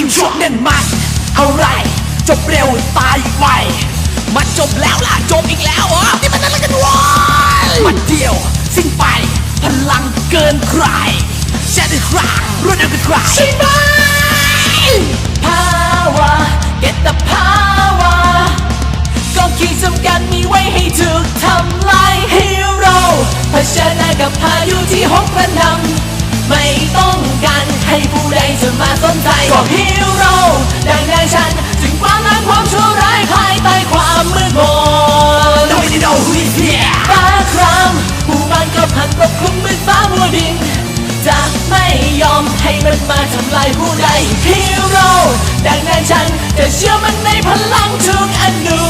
นั่นมันอะไรจบเร็วตายไวมันจบแล้วล่ะจบอีกแล้วเหรอนี่มันอะไรกันวะมันเดียวสิ้นไป พลังเกินใครแชร์ด้วยครางรวดเร็วกันใครใช่ไหม Power get the power ก็ขีดจำกัดมีไว้ให้ถูกทำลายฮีโร่เผชิญหน้ากับพายุที่หกกระหนำไม่ต้องการให้ผู้ใดจะมาสนใจก็ฮี ผู้ใดฮีโร่ดังนั้นฉันจะเชื่อมันในพลังทุกอนุ